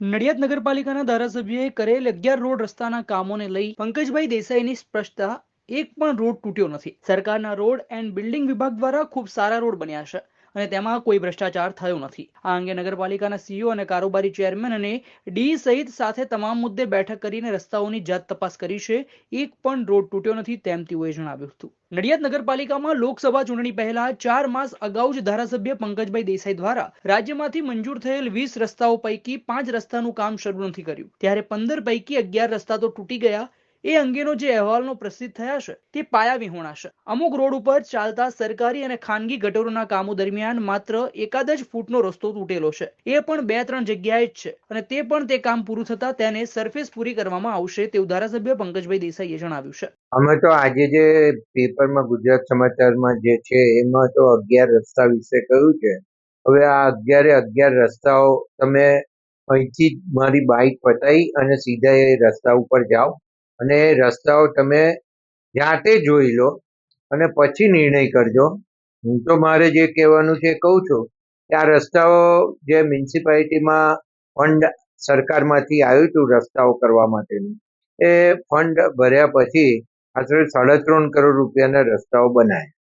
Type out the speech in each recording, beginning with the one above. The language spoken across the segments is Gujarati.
નડિયાદ નગરપાલિકાના ધારાસભ્યએ કરેલ અગિયાર રોડ રસ્તાના કામોને લઈ પંકજભાઈ દેસાઈની સ્પષ્ટતા, એક પણ રોડ તૂટ્યો નથી. સરકારના રોડ એન્ડ બિલ્ડિંગ વિભાગ દ્વારા ખૂબ સારા રોડ બન્યા છે. અને તેમાં કોઈ ભ્રષ્ટાચાર થયો નથી. આ અંગે નગરપાલિકાના સીઈઓ અને કારોબારી ચેરમેન અને ડી સહિત સાથે તમામ મુદ્દે બેઠક કરીને રસ્તાઓની જાત તપાસ કરી છે. એક પણ રોડ તૂટ્યો નથી તેમ તેઓએ જણાવ્યું હતું. નડિયાદ નગરપાલિકામાં લોકસભા ચૂંટણી પહેલા ચાર માસ અગાઉ જ ધારાસભ્ય પંકજભાઈ દેસાઈ દ્વારા રાજ્યમાંથી મંજૂર થયેલ વીસ રસ્તાઓ પૈકી પાંચ રસ્તાનું કામ શરૂ નથી કર્યું. ત્યારે પંદર પૈકી અગિયાર રસ્તા તો તૂટી ગયા. એ અંગેનો જે અહેવાલનો પ્રસિદ્ધ થયા છે, તે પાયા વિહોણાશે અમુક રોડ ઉપર ચાલતા સરકારી અને ખાનગી ગટરોના કામો દરમિયાન માત્ર એકાદ જ ફૂટનો રસ્તો તૂટેલો છે. એ પણ બે ત્રણ જગ્યાએ જ છે અને તે પણ તે કામ પૂરું થતા તેને સરફેસ પૂરી કરવામાં આવશે તેવું ધારાસભ્ય પંકજભાઈ દેસાઈએ જણાવ્યું છે. અમે તો આજે જે પેપરમાં ગુજરાત સમાચારમાં જે છે, એમાં તો અગિયાર રસ્તા વિશે કહ્યું છે. હવે આ અગિયારે અગિયાર રસ્તાઓ તમે અહીંથી મારી બાઇક પતાવી અને સીધા એ રસ્તા ઉપર જાઓ. અને એ રસ્તાઓ તમે જાતે જોઈ લો અને પછી નિર્ણય કરજો. હું તો મારે જે કહેવાનું છે એ કહું છું કે આ રસ્તાઓ જે મ્યુનિસિપાલિટીમાં ફંડ સરકારમાંથી આવ્યું હતું રસ્તાઓ કરવા માટેનું, એ ફંડ ભર્યા પછી આશરે સાડા ત્રણ કરોડ રૂપિયાના રસ્તાઓ બનાવ્યા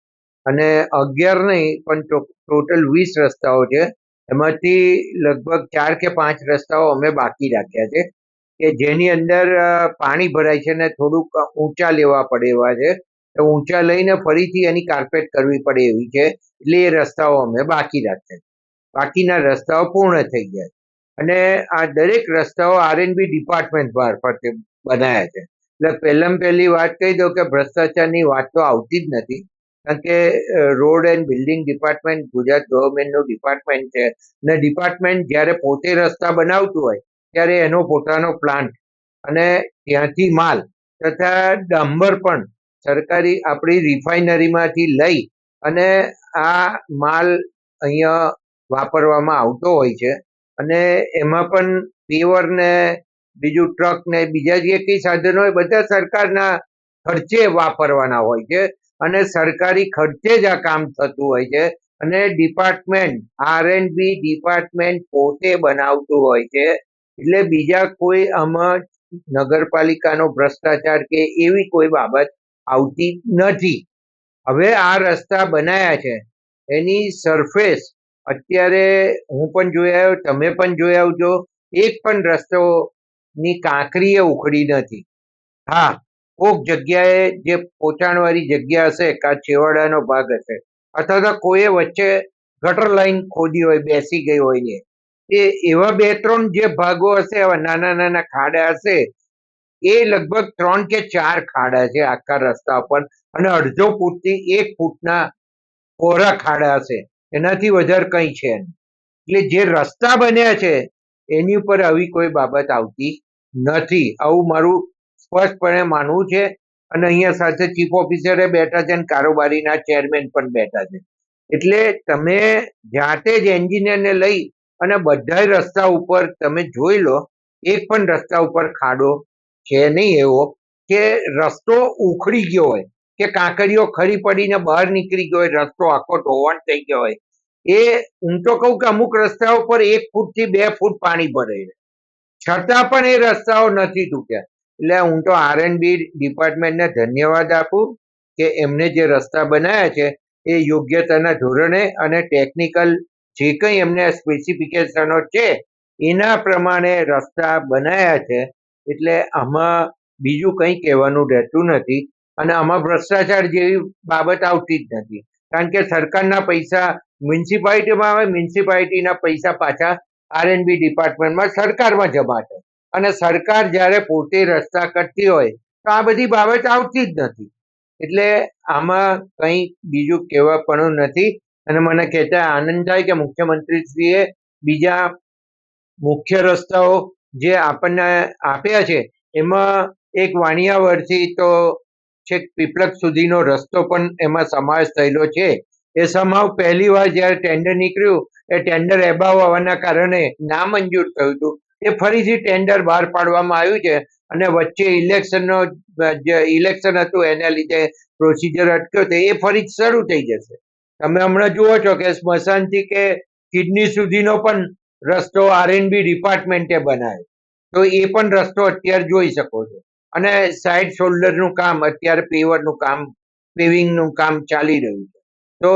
અને અગિયાર નહીં, પણ ટોટલ વીસ રસ્તાઓ છે. એમાંથી લગભગ ચાર કે પાંચ રસ્તાઓ અમે બાકી રાખ્યા છે. કે જેની અંદર પાણી ભરાય છે ને થોડુંક ઊંચા લેવા પડે એવા છે, તો ઊંચા લઈને ફરીથી એની કાર્પેટ કરવી પડે એવી છે, એટલે એ રસ્તાઓ અમે બાકી રાખ્યા બાકીના રસ્તાઓ પૂર્ણ થઈ ગયા અને આ દરેક રસ્તાઓ આરએનબી ડિપાર્ટમેન્ટ મારફતે બનાવ્યા છે. એટલે પહેલામાં પહેલી વાત કહી દઉં કે ભ્રષ્ટાચારની વાત તો આવતી જ નથી, કારણ કે road and building department Gujarat ગવર્મેન્ટનું department છે. અને ડિપાર્ટમેન્ટ જ્યારે પોતે રસ્તા બનાવતું હોય ત્યારે એનો પોતાનો પ્લાન્ટ અને ત્યાંથી માલ તથા ડાંબર પણ સરકારી આપણી રિફાઇનરીમાંથી લઈ અને આ માલ અહીંયા વાપરવામાં આવતો હોય છે. અને એમાં પણ પેવર ને બીજું ટ્રક ને બીજા જે કંઈ સાધનો હોય બધા સરકારના ખર્ચે વાપરવાના હોય છે. અને સરકારી ખર્ચે જ આ કામ થતું હોય છે. અને department R and B department પોતે બનાવતું હોય છે. એટલે બીજા કોઈ આમાં નગરપાલિકાનો ભ્રષ્ટાચાર કે એવી કોઈ બાબત આવતી નથી. હવે આ રસ્તા બનાયા છે. એની સરફેસ અત્યારે હું પણ જોઈ આવ્યો, તમે પણ જોઈ આવજો. એક પણ રસ્તોની કાંકરીએ ઉખડી નથી. હા, કોક જગ્યાએ જે પોચાણવાળી જગ્યા હશે, કાં છેવાડાનો ભાગ હશે, અથવા તો કોઈએ વચ્ચે ગટર લાઈન ખોદી હોય, બેસી ગઈ હોય ને. એ એવા બે ત્રણ જે ભાગો હશે એવા નાના નાના ખાડા હશે, એ લગભગ ત્રણ કે ચાર ખાડા છે આખા રસ્તા પર અને અડધો ફૂટથી એક ફૂટના કોરા ખાડા હશે. એનાથી વધારે કંઈ છે. એટલે જે રસ્તા બન્યા છે, એની ઉપર આવી કોઈ બાબત આવતી નથી. આવું મારું સ્પષ્ટપણે માનવું છે અને અહીંયા સાથે ચીફ ઓફિસરે બેઠા છે અને કારોબારીના ચેરમેન પણ બેઠા છે. એટલે તમે જાતે જ એન્જિનિયરને લઈ અને બધા રસ્તા ઉપર તમે જોઈ લો, એક પણ રસ્તા ઉપર ખાડો છે નહીં એવો કે રસ્તો ઉખડી ગયો હોય, કે કાંકરીઓ ખરી પડીને બહાર નીકળી ગયો હોય, રસ્તો આખો ધોવાણ થઈ ગયો હોય. એ હું તો કહું કે અમુક રસ્તાઓ પર એક ફૂટથી બે ફૂટ પાણી ભરે છતાં પણ એ રસ્તાઓ નથી તૂટ્યા. એટલે હું તો આર એન બી ડિપાર્ટમેન્ટને ધન્યવાદ આપું કે એમને જે રસ્તા બનાવ્યા છે એ યોગ્યતાના ધોરણે અને ટેકનિકલ જે કંઈ એમને સ્પેસિફિકેશનો છે, એના પ્રમાણે રસ્તા બનાવ્યા છે, એટલે આમાં બીજું કંઈ કહેવાનું રહેતું નથી અને આમાં ભ્રષ્ટાચાર જેવી બાબત આવતી જ નથી. કારણ કે સરકારના પૈસા મ્યુનિસિપાલિટીમાં આવે, મ્યુનિસિપાલિટીના પૈસા પાછા આરએનબી ડિપાર્ટમેન્ટમાં સરકારમાં જમા થાય. અને સરકાર જ્યારે પોતે રસ્તા કરતી હોય, તો આ બધી બાબત આવતી જ નથી. એટલે આમાં કંઈ બીજું કહેવાપણું નથી. અને મને કહેતા આનંદ થાય કે મુખ્યમંત્રીશ્રીએ બીજા મુખ્ય રસ્તાઓ જે આપણને આપ્યા છે, એમાં એક વાણિયાવરથી તો છેક પીપળક સુધીનો રસ્તો પણ એમાં સમાવેશ થયેલો છે. એ સમાવ પહેલી વાર જ્યારે ટેન્ડર નીકળ્યું, એ ટેન્ડર એબાવ હોવાના કારણે નામંજૂર થયું હતું. એ ફરીથી ટેન્ડર બહાર પાડવામાં આવ્યું છે અને વચ્ચે ઇલેક્શનનો, જે ઇલેક્શન હતું એના લીધે પ્રોસિજર અટક્યો તો એ ફરી શરૂ થઈ જશે. તમે હમણાં જુઓ છો કે સ્મશાનથી કે કિડની સુધીનો પણ રસ્તો આરએનબી ડિપાર્ટમેન્ટે બનાવ્યો. તો એ પણ રસ્તો અત્યારે જોઈ શકો છો. અને સાઇડ શોલ્ડરનું કામ, અત્યારે પેવરનું કામ, પેવિંગનું કામ ચાલી રહ્યું છે. તો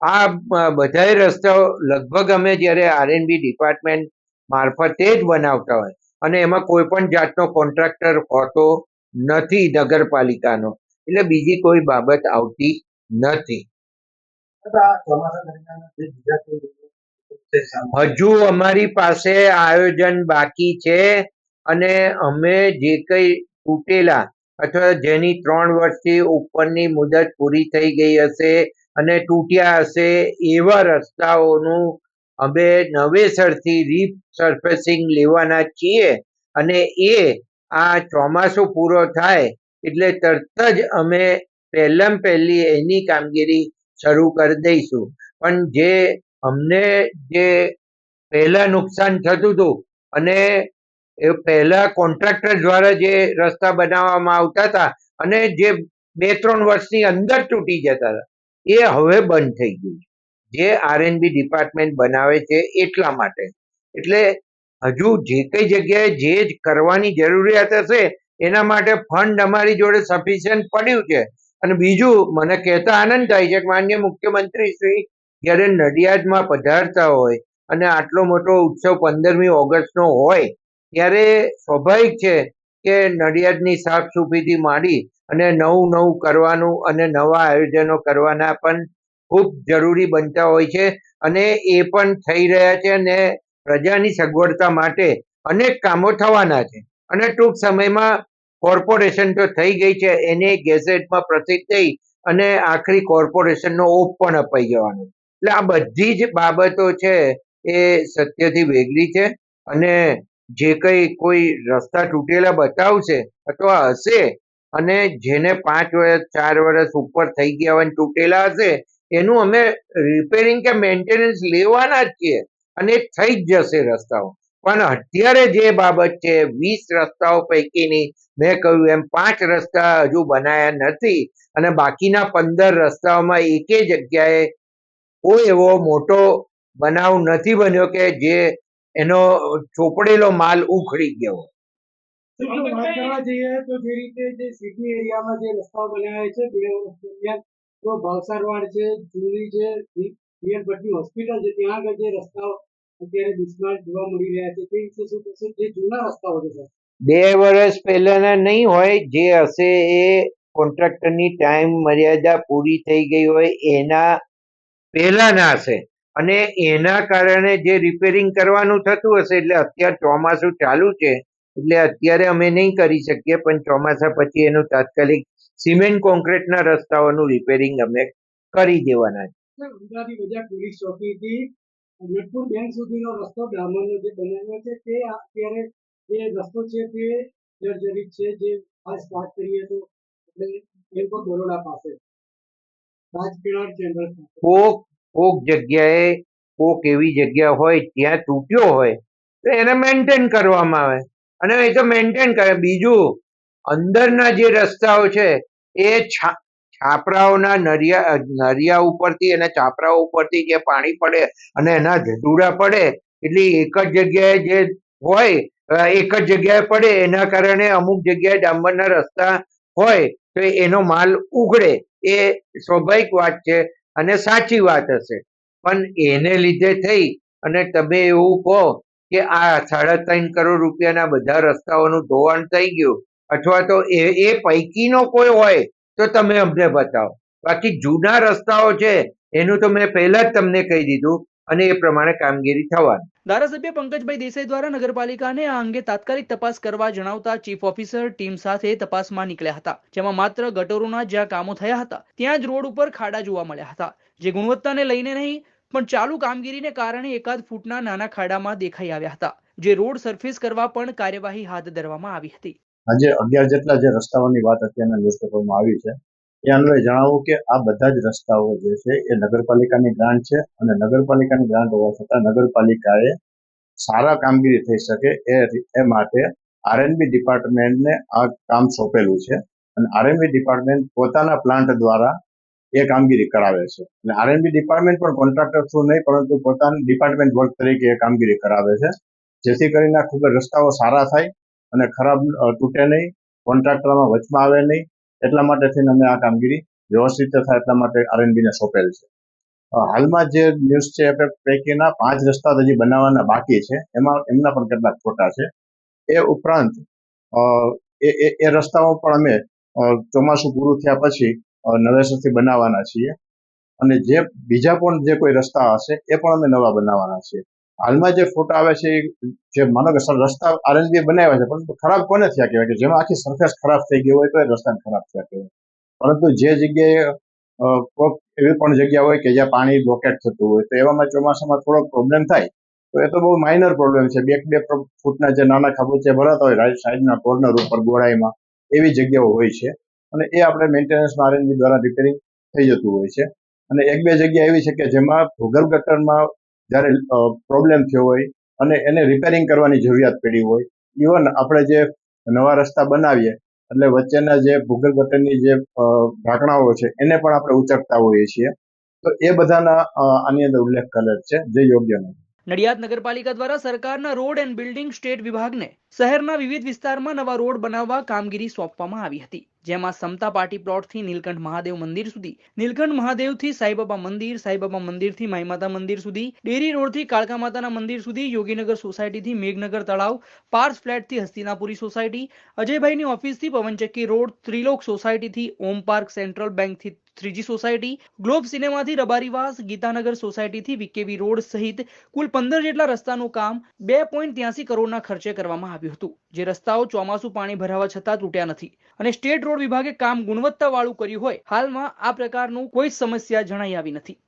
આ બધાય રસ્તાઓ લગભગ અમે જ્યારે આરએનબી ડિપાર્ટમેન્ટ મારફતે જ બનાવતા હોય. અને એમાં કોઈ પણ જાતનો કોન્ટ્રાક્ટર હોતો નથી નગરપાલિકાનો. એટલે બીજી કોઈ બાબત આવતી નથી. હજુ અમારી પાસે આયોજન બાકી છે અને અમે જે કઈ તૂટેલા અથવા જેની ત્રણ વર્ષથી ઉપરની મુદત પૂરી થઈ ગઈ હશે અને તૂટ્યા હશે એવા રસ્તાઓનું અમે નવેસરથી રીસર્ફેસિંગ લેવાના છીએ અને એ આ ચોમાસું પૂરો થાય એટલે તરત જ અમે પહેલાં પહેલી એની કામગીરી શરૂ કરી દઈશું. પણ જે અમને જે પહેલા નુકસાન થતું હતું અને એ પહેલા કોન્ટ્રાક્ટર દ્વારા જે રસ્તા બનાવવામાં આવતા હતા અને જે બે ત્રણ વર્ષની અંદર તૂટી જતા હતા, એ હવે બંધ થઈ ગયું જે આરએનબી ડિપાર્ટમેન્ટ બનાવે છે એટલા માટે. એટલે હજુ જે કઈ જગ્યાએ જે જ કરવાની જરૂરિયાત હશે, એના માટે ફંડ અમારી જોડે સફિશિયન્ટ પડ્યું છે. અને બીજું, મને કહેતા આનંદ થાય છે કે માન્ય મુખ્યમંત્રી શ્રી જ્યારે નડિયાદમાં પધારતા હોય અને આટલો મોટો ઉત્સવ પંદરમી ઓગસ્ટનો હોય, ત્યારે સ્વાભાવિક છે કે નડિયાદની સાફ સૂફીથી માંડી અને નવું નવું કરવાનું અને નવા આયોજનો કરવાના પણ ખૂબ જરૂરી બનતા હોય છે અને એ પણ થઈ રહ્યા છે અને પ્રજાની સગવડતા માટે અનેક કામો થવાના છે. અને ટૂંક સમયમાં કોર્પોરેશન તો થઈ ગઈ છે, એને ગેઝેટમાં પ્રસિદ્ધ થઈ અને આખરી કોર્પોરેશનનો ઓપ પણ અપાઈ જવાનો. એટલે આ બધી જ બાબતો છે, એ સત્યથી વેગળી છે અને જે કંઈ કોઈ રસ્તા તૂટેલા બતાવશે અથવા હશે અને જેને પાંચ વર્ષ ચાર વર્ષ ઉપર થઈ ગયા હોય તૂટેલા હશે, એનું અમે રિપેરિંગ કે મેન્ટેનન્સ લેવાના જ છીએ અને થઈ જ જશે રસ્તાઓ. પણ અત્યારે જે બાબત છે, વીસ રસ્તાઓ પૈકીની મેં કહ્યું, એમ પાંચ રસ્તા હજુ બનાયા નથી અને બાકીના પંદર રસ્તાઓમાં એકે જગ્યાએ કોઈ એવો મોટો બનાવ નથી બન્યો કે જે એનો ચોપડેલો માલ ઉખડી ગયો તો જે રસ્તાઓ બનાવ્યા છે, બે તો ભાવસારવાડ છે હોસ્પિટલ છે, ત્યાં આગળ જે રસ્તાઓ અત્યારે દુષ્કાળ જોવા મળી રહ્યા છે. તે વિશે શું કહેશો જે જૂના રસ્તાઓ છે સર બે વર્ષ પહેલાના નહીં હોય જે હશે એ કોન્ટ્રાક્ટરની ટાઈમ મર્યાદા પૂરી થઈ ગઈ હોય એના પહેલાના હશે. અને એના કારણે જે રિપેરિંગ કરવાનું થતું હશે એટલે અત્યારે ચોમાસું ચાલુ છે એટલે અત્યારે અમે નહીં કરી શકીએ પણ ચોમાસા પછી એનું તાત્કાલિક સિમેન્ટ કોન્ક્રીટના રસ્તાઓનું રિપેરિંગ અમે કરી દેવાના છે. નટપુર બેંક સુધીનો રસ્તો ડામરનો જે બનાવ્યો છે, તે અત્યારે જે રસ્તો છે તે જર્જરિત છે, જે ખાસ વાત કરીએ તો એટલે ઓફ બરોડા પાસે. રાજપીણાર ચેમ્બર કોક કોક જગ્યાએ, કોક એવી જગ્યા હોય, ત્યાં તૂટ્યો હોય, તો એને મેન્ટેન કરવામાં આવે. અને એ તો મેન્ટેન કરે. બીજું, અંદરના જે રસ્તાઓ છે, એ છાપરાઓના નરિયા નરિયા ઉપરથી અને છાપરાઓ ઉપરથી જે પાણી પડે અને એના ધૂળા પડે, એટલે એક જ જગ્યાએ જે હોય એક જ જગ્યાએ પડે, એના કારણે અમુક જગ્યાએ ડાંબરના રસ્તા હોય, તો એનો માલ ઉઘડે એ સ્વાભાવિક વાત છે અને સાચી વાત હશે. પણ એને લીધે થઈ અને તમે એવું કહો કે આ સાડા ત્રણ કરોડ રૂપિયાના બધા રસ્તાઓનું ધોવાણ થઈ ગયું, અથવા તો એ એ પૈકીનો કોઈ હોય તો તમે અમને બતાવો. બાકી જૂના રસ્તાઓ છે, એનું તો મેં પહેલા જ તમને કહી દીધું અને એ પ્રમાણે કામગીરી થવાની. ધારાસભ્ય પંકજભાઈ દેસાઈ દ્વારા નગરપાલિકાને આ અંગે તાત્કાલિક તપાસ કરવા જણાવતા ચીફ ઓફિસર ટીમ સાથે તપાસમાં નીકળ્યા હતા, જેમાં માત્ર ગટરોના જ્યાં કામો થયા હતા. ત્યાં જ રોડ ઉપર ખાડા જોવા મળ્યા હતા, જે ગુણવત્તાને લઈને નહીં, પણ ચાલુ કામગીરીને કારણે એકાદ ફૂટના નાના ખાડામાં દેખાઈ આવ્યા હતા, જે રોડ સરફેસ કરવા પણ કાર્યવાહી હાથ ધરવામાં આવી હતી. આજે અગિયાર જેટલા જે રસ્તાઓની વાત અત્યારના ન્યૂઝપેપરમાં આવી છે, એ અન્વયે જણાવું કે આ બધા જ રસ્તાઓ જે છે, એ નગરપાલિકાની ગ્રાન્ટ છે અને નગરપાલિકાની ગ્રાન્ટ હોવા છતાં નગરપાલિકાએ સારા કામગીરી થઈ શકે એ એ માટે આરએનબી ડિપાર્ટમેન્ટને આ કામ સોંપેલું છે અને આરએનબી ડિપાર્ટમેન્ટ પોતાના પ્લાન્ટ દ્વારા એ કામગીરી કરાવે છે. અને આરએનબી ડિપાર્ટમેન્ટ પણ કોન્ટ્રાક્ટર થ્રુ નહીં, પરંતુ પોતાના ડિપાર્ટમેન્ટ વર્ક તરીકે એ કામગીરી કરાવે છે. જેથી કરીને ખૂબ જ રસ્તાઓ સારા થાય અને ખરાબ તૂટે નહીં, કોન્ટ્રાક્ટરમાં વચમાં આવે નહીં, એટલા માટે થઈને અમે આ કામગીરી વ્યવસ્થિત થાય એટલા માટે આરએનબીને સોંપેલ છે. હાલમાં જે ન્યૂઝ છે એ પૈકીના પાંચ રસ્તા હજી બનાવવાના બાકી છે, એમાં, એમના પણ કેટલાક ખોટા છે. એ ઉપરાંત એ એ રસ્તાઓ પણ અમે ચોમાસું પૂરું થયા પછી નવેસરથી બનાવવાના છીએ. અને જે, બીજા પણ જે કોઈ રસ્તા હશે, એ પણ અમે નવા બનાવવાના છીએ. હાલમાં જે ફોટા આવે છે જે માનો કે રસ્તા આરએનબી બનાવ્યા છે, પરંતુ ખરાબ કોને થયા કહેવાય? કે જેમાં આખી સરફેસ ખરાબ થઈ ગઈ હોય તો એ રસ્તાને ખરાબ થયા કહેવાય. પરંતુ જે જગ્યાએ એવી પણ જગ્યા હોય કે જ્યાં પાણી બ્લોકેટ થતું હોય, તો એવામાં ચોમાસામાં થોડોક પ્રોબ્લેમ થાય, તો એ તો બહુ માઇનર પ્રોબ્લેમ છે. બે બે ફૂટના જે નાના ખાબોચિયા ભરાતા હોય રાઈટ સાઈડના કોર્નર ઉપર ગોળાઈમાં, એવી જગ્યાઓ હોય છે. અને એ આપણે મેન્ટેનન્સમાં આરએનબી દ્વારા રિપેરિંગ થઈ જતું હોય છે. અને એક બે જગ્યા એવી છે કે જેમાં ભૂગર્ભ ગટરમાં જ્યારે પ્રોબ્લેમ થયો હોય અને એને રિપેરિંગ કરવાની જરૂરિયાત પડી હોય ઇવન આપણે જે નવા રસ્તા બનાવીએ, એટલે વચ્ચેના જે ભૂગલ ગટરની જે ઢાંકણાઓ છે, એને પણ આપણે ઉચકતા હોઈએ છીએ. તો એ બધાના આની અંદર ઉલ્લેખ કરેલ છે, જે યોગ્ય નથી. નડિયાદ નગરપાલિકા દ્વારા સરકારના રોડ એન્ડ બિલ્ડિંગ સ્ટેટ વિભાગને શહેરના વિવિધ વિસ્તારમાં નવા રોડ બનાવવા કામગીરી સોંપવામાં આવી હતી, જેમાં સમતા પાર્ટી પ્લોટથી નીલકંઠ મહાદેવ મંદિર સુધી, નીલકંઠ મહાદેવથી સાઈબાબા મંદિર, સાઈબાબા મંદિરથી માઈમાતા મંદિર સુધી, ડેરી રોડથી કાળકા માતાના મંદિર સુધી, યોગીનગર સોસાયટીથી મેઘનગર તળાવ, પાર્સ ફ્લેટથી હસ્તિનાપુરી સોસાયટી, અજયભાઈની ઓફિસથી પવનચક્કી રોડ, ત્રિલોક સોસાયટીથી ઓમ પાર્ક સેન્ટ્રલ બેંકથી થ્રીજી સોસાયટી ગ્લોબ સિનેમાથી રબારીવાસ ગીતાનગર સોસાયટીથી વિકેવી રોડ સહિત કુલ પંદર જેટલા રસ્તાનું કામ બે પોઈન્ટ ત્યાસી કરોડના ખર્ચે કરવામાં આવ્યું હતું. જે રસ્તાઓ ચોમાસું પાણી ભરાવા છતાં તૂટ્યા નથી. અને સ્ટેટ રોડ વિભાગે કામ ગુણવત્તાવાળું કર્યું હોય, હાલમાં આ પ્રકારનું કોઈ સમસ્યા જણાઈ આવી નથી.